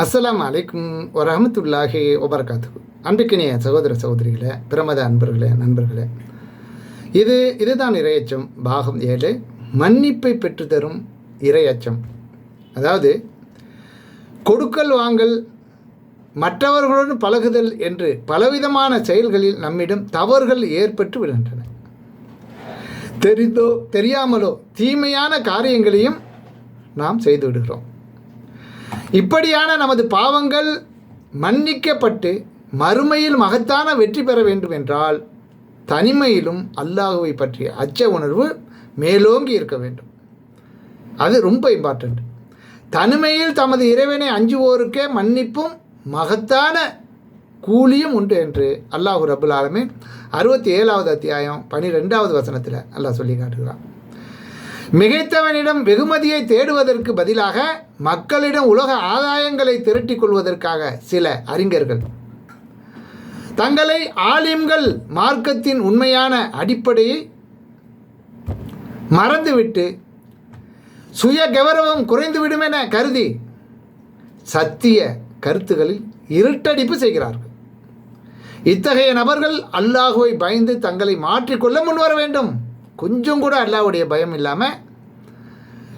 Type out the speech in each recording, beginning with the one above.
அஸ்லாம் அலைக்கும் வரஹமத்துல்லாஹி ஒபர்காத்து அன்பிக்கினிய சகோதர சகோதரிகளே பிரமத அன்பர்களே நண்பர்களே. இது இதுதான் இரையச்சம் பாகம் ஏழு. மன்னிப்பை பெற்றுத்தரும் இரையச்சம். அதாவது கொடுக்கல் வாங்கல் மற்றவர்களுடன் பழகுதல் என்று பலவிதமான செயல்களில் நம்மிடம் தவறுகள் ஏற்பட்டு விடுகின்றன. தெரிந்தோ தெரியாமலோ தீமையான காரியங்களையும் நாம் செய்து விடுகிறோம். இப்படியான நமது பாவங்கள் மன்னிக்கப்பட்டு மறுமையில் மகத்தான வெற்றி பெற வேண்டும் என்றால் தனிமையிலும் அல்லாஹுவை பற்றிய அச்ச உணர்வு மேலோங்கி இருக்க வேண்டும். அது ரொம்ப இம்பார்ட்டண்ட் தனிமையில் தமது இறைவனை அஞ்சுவோருக்கே மன்னிப்பும் மகத்தான கூலியும் உண்டு என்று அல்லாஹு ரபுல் ஆலமே அறுபத்தி ஏழாவது அத்தியாயம் பனிரெண்டாவது வசனத்தில் அல்லாஹ் சொல்லி காட்டுகிறான். மிகைத்தவனிடம் வெகுமதியை தேடுவதற்கு பதிலாக மக்களிடம் உலக ஆதாயங்களை திரட்டிக் கொள்வதற்காக சில அறிஞர்கள். தங்களை ஆலிம்கள் மார்க்கத்தின் உண்மையான அடிப்படையை மறந்துவிட்டு சுய கௌரவம் குறைந்துவிடும் என கருதி சத்திய கருத்துகளில் இருட்டடிப்பு செய்கிறார்கள். இத்தகைய நபர்கள் அல்லாஹுவை பயந்து தங்களை மாற்றிக்கொள்ள முன்வர வேண்டும். கொஞ்சம் கூட அல்லாஹ்வுடைய பயம் இல்லாமல்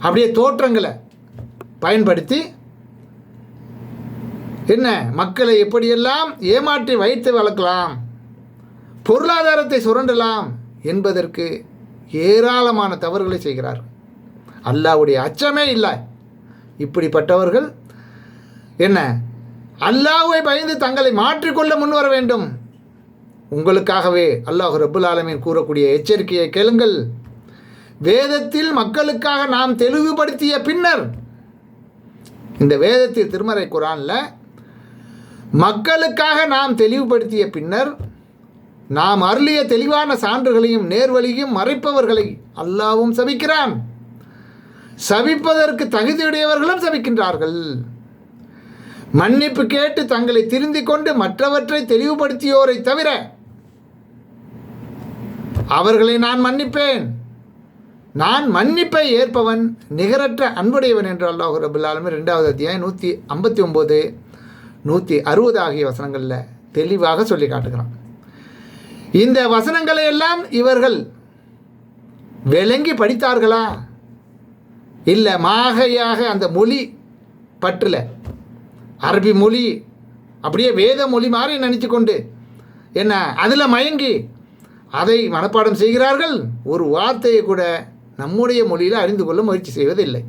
அப்படியே தோற்றங்களை பயன்படுத்தி என்ன மக்களை எப்படியெல்லாம் ஏமாற்றி வைத்து வளர்க்கலாம் பொருளாதாரத்தை சுரண்டலாம் என்பதற்கு ஏராளமான தவறுகளை செய்கிறார். அல்லாஹ்வுடைய அச்சமே இல்லை. இப்படிப்பட்டவர்கள் என்ன அல்லாஹுவை பயந்து தங்களை மாற்றிக்கொள்ள முன்வர வேண்டும். உங்களுக்காகவே அல்லாஹ் ரபுல் ஆலமீன் கூறக்கூடிய எச்சரிக்கையை கேளுங்கள். வேதத்தில் மக்களுக்காக நாம் தெளிவுபடுத்திய பின்னர் இந்த வேதத்தில் திருமறை குரானில் மக்களுக்காக நாம் தெளிவுபடுத்திய பின்னர் நாம் அருளிய தெளிவான சான்றுகளையும் நேர்வழியும் மறைப்பவர்களை அல்லாவும் சபிக்கிறான். சபிப்பதற்கு தகுதியுடையவர்களும் சபிக்கின்றார்கள். மன்னிப்பு கேட்டு தங்களை திருந்திக் கொண்டு மற்றவற்றை தெளிவுபடுத்தியோரை தவிர அவர்களை நான் மன்னிப்பேன். நான் மன்னிப்பை ஏற்பவன் நிகரற்ற அன்புடையவன் என்று அல்லாஹ் ரபுல்லாலுமே ரெண்டாவது அத்தியாயம் நூற்றி ஐம்பத்தி ஒம்பது நூற்றி அறுபது ஆகிய வசனங்களில் தெளிவாக சொல்லி காட்டுகிறான். இந்த வசனங்களை எல்லாம் இவர்கள் விளங்கி படித்தார்களா? இல்லை மாகையாக அந்த மொழி பற்றில் அரபி மொழி அப்படியே வேத மொழி மாதிரி நினச்சி கொண்டு என்ன அதில் மயங்கி அதை மனப்பாடம் செய்கிறார்கள்? ஒரு வார்த்தையை கூட நம்முடைய மொழியில் அறிந்து கொள்ள முயற்சி செய்வதில்லை.